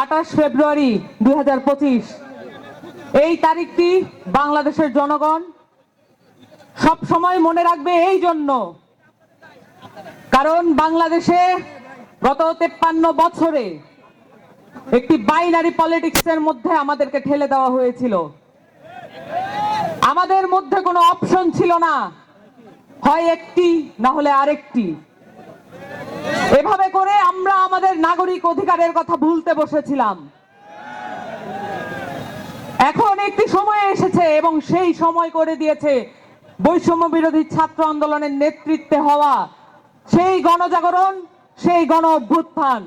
আঠাশ ফেব্রুয়ারি দু হাজার পঁচিশ। এই তারিখটি বাংলাদেশের জনগণ সব সময় মনে রাখবে এই জন্য। কারণ বাংলাদেশে গত তেপ্পান্ন বছরে একটি বাইনারি পলিটিক্সের মধ্যে আমাদেরকে ঠেলে দেওয়া হয়েছিল। আমাদের মধ্যে কোনো অপশন ছিল না। হয় একটি, না হলে আরেকটি। এভাবে করে আমরা আমাদের নাগরিক অধিকারের কথা ভুলতে বসেছিলাম। এখন একটি সময় এসেছে এবং সেই সময় করে দিয়েছে বৈষম্য বিরোধী ছাত্র আন্দোলনের নেতৃত্বে হওয়া সেই গণজাগরণ, সেই গণ অভ্যুত্থান।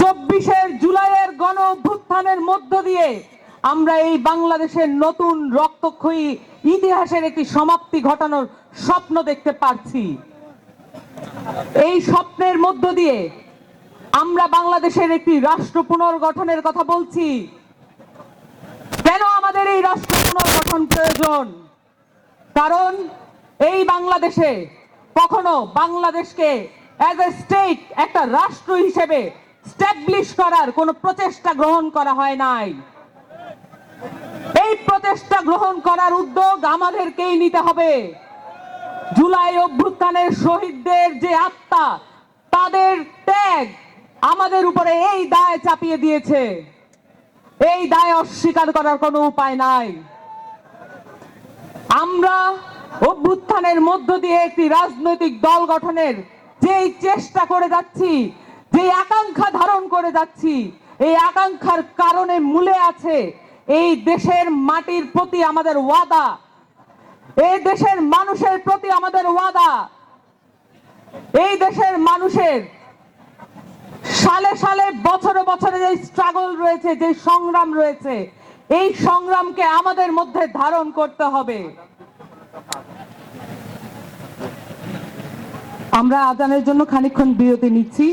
চব্বিশের জুলাইয়ের গণ অভ্যুত্থানের মধ্য দিয়ে আমরা এই বাংলাদেশের নতুন রক্তক্ষয়ী ইতিহাসের একটি সমাপ্তি ঘটানোর স্বপ্ন দেখতে পারছি। এই স্বপ্নের মধ্য দিয়ে আমরা বাংলাদেশের একটি রাষ্ট্র পুনর্গঠনের কথা বলছি। কেন আমাদের এই রাষ্ট্র পুনর্গঠন প্রয়োজন? কারণ এই বাংলাদেশে কখনো বাংলাদেশকে অ্যাজ এ স্টেট একটা রাষ্ট্র হিসেবে স্ট্যাবলিশ করার কোনো প্রচেষ্টা গ্রহণ করা হয় নাই। এই প্রচেষ্টা গ্রহণ করার উদ্যোগ আমাদেরকেই নিতে হবে। জুলাই অভ্যুত্থানের শহীদদের যে আত্মা, তাদের ত্যাগ আমাদের উপরে এই দায় চাপিয়ে দিয়েছে। এই দায় অস্বীকার করার কোনো উপায় নাই। আমরা অভ্যুত্থানের মধ্য দিয়ে একটি রাজনৈতিক দল গঠনের যেই চেষ্টা করে যাচ্ছি যে আকাঙ্ক্ষা ধারণ করে যাচ্ছি, এই আকাঙ্ক্ষার কারণে মূলে আছে এই দেশের মাটির প্রতি আমাদের ওয়াদা। এই দেশের মানুষের প্রতি আমাদের ওয়াদা। এই দেশের মানুষের সালে সালে, বছরে বছরে যে স্ট্রাগল রয়েছে, যে সংগ্রাম রয়েছে, এই সংগ্রামকে আমাদের মধ্যে ধারণ করতে হবে। আমরা আজানের জন্য খানিকক্ষণ বিরতি নিচ্ছি।